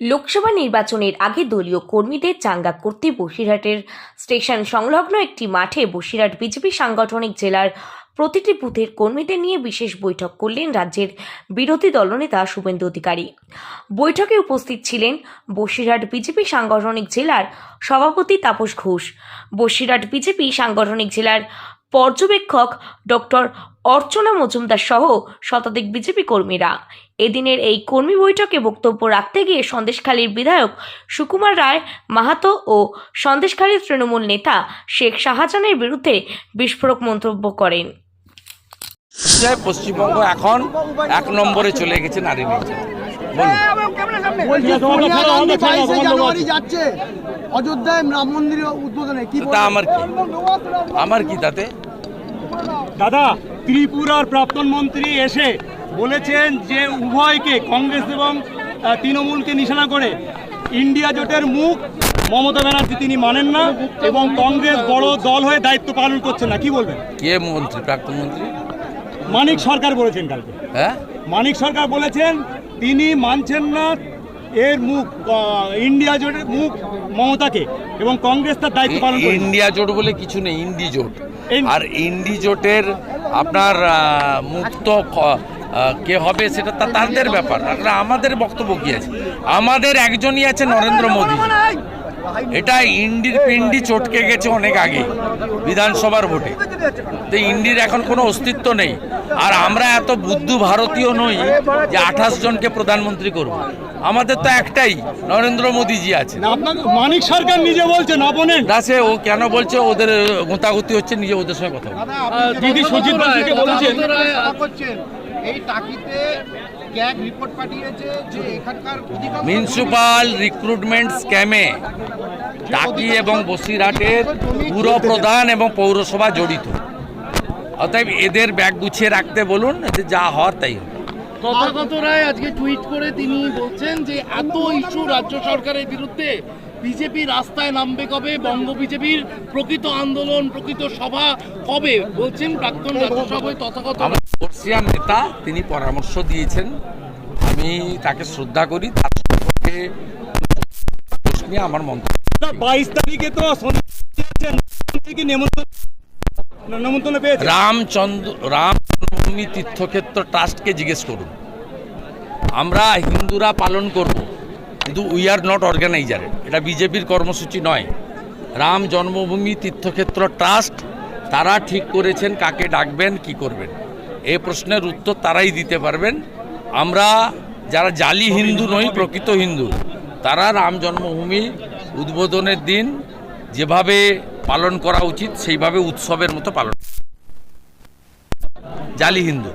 লোকসভা নির্বাচনের আগে দলীয় কর্মীদের চাঙ্গা করতে বসিরহাটের স্টেশন সংলগ্ন একটি মাঠে বসিরহাট বিজেপি সাংগঠনিক জেলার প্রতিটি বুথের কর্মীদের নিয়ে বিশেষ বৈঠক করলেন রাজ্যের বিরোধী দলনেতা শুভেন্দু অধিকারী। বৈঠকে উপস্থিত ছিলেন বসিরহাট বিজেপি সাংগঠনিক জেলার সভাপতি তাপস ঘোষ, বসিরহাট বিজেপি সাংগঠনিক জেলার পর্যবেক্ষক ডক্টর অর্চনা মজুমদার সহ শতাধিক বিজেপি কর্মীরা। এদিনের এই কর্মী বৈঠকে বক্তব্য রাখতে গিয়ে সন্দেশখালীর বিধায়ক সুকুমার রায় মাহাতো ও সন্দেশখালীর তৃণমূল নেতা শেখ শাহজাহানের বিরুদ্ধে বিস্ফোরক মন্তব্য করেন। পশ্চিমবঙ্গ এখন এক নম্বরে চলে গেছে নারী নির্যাতন। যাচ্ছে। অযোধ্যায় রাম উদ্বোধনে কি তা আমার কি? আমার কি তাতে? দাদা ত্রিপুরার প্রাক্তন মন্ত্রী এসে বলেছেন যে উভয়কে কংগ্রেস এবং তৃণমূলকে নিশানা করে ইন্ডিয়া জোটের মুখ মমতা ব্যানার্জি তিনি মানেন না এবং কংগ্রেস বড় দল হয়ে দায়িত্ব পালন করছে না। কি বলবেন? কে মন্ত্রী প্রাক্তন মন্ত্রী? মানিক সরকার বলেছেন কালকে। হ্যাঁ? মানিক সরকার বলেছেন তিনি মানছেন না এর মুখ ইন্ডিয়া জোটের মুখ মমতাকে এবং কংগ্রেস তার দায়িত্ব পালন করে ইন্ডিয়া জোট বলে কিছু নেই ইন্ডি জোট। আর ইন্ডি জোটের আপনার মুক্ত কে হবে সেটা তাদের ব্যাপার। আমাদের বক্তব্য কি আছে? আমাদের একজনই আছে নরেন্দ্র মোদী। এটা ইন্ডির পিন্ডি চটকে গেছে অনেক আগে বিধানসভার ভোটে। তো ইন্ডির এখন কোনো অস্তিত্ব নেই। আর আমরা এত বুদ্ধ ভারতীয় নই যে আঠাশ জনকে প্রধানমন্ত্রী করব। আমাদের তো একটাই নরেন্দ্র মোদীজি আছে মানিক সরকার নিজে বলছেন অপোনেন্ট না সে ও কেন বলছে ওদের গোতাগুতি হচ্ছে নিজে ওদের সঙ্গে কথা। দিদি বলেছেন। এই টাকিতে ক্যাগ রিপোর্ট পাঠিয়েছে যে এখানকার মিউনিসিপাল রিক্রুটমেন্ট স্ক্যামে টাকি এবং বসিরহাটের পুর প্রধান এবং পৌরসভা জড়িত। অতএব এদের ব্যাগ গুছিয়ে রাখতে বলুন যা হওয়ার তাই হবে। তথাগত রায় আজকে টুইট করে তিনি বলছেন যে এত ইস্যু রাজ্য সরকারের বিরুদ্ধে বিজেপি রাস্তায় নামবে কবে? বঙ্গ বিজেপির প্রকৃত আন্দোলন প্রকৃত সভা কবে? বলছেন তথাগত আমার বর্ষিয়ান নেতা তিনি পরামর্শ দিয়েছেন আমি তাকে শ্রদ্ধা করি তার সম্পর্কে নিয়ে আমার মন্তব্য বাইশ তারিখে তো রামচন্দ্র রাম জন্মভূমি তীর্থক্ষেত্র ট্রাস্টকে জিজ্ঞেস করুন। আমরা হিন্দুরা পালন করব কিন্তু উই আর নট অর্গানাইজার এটা বিজেপির কর্মসূচি নয়। রাম জন্মভূমি তীর্থক্ষেত্র ট্রাস্ট তারা ঠিক করেছেন কাকে ডাকবেন, কি করবেন। এ প্রশ্নের উত্তর তারাই দিতে পারবেন। আমরা যারা জালি হিন্দু নই, প্রকৃত হিন্দু, তারা রাম জন্মভূমি উদ্বোধনের দিন যেভাবে পালন করা উচিত, সেইভাবে উৎসবের মতো পালন জালি হিন্দু।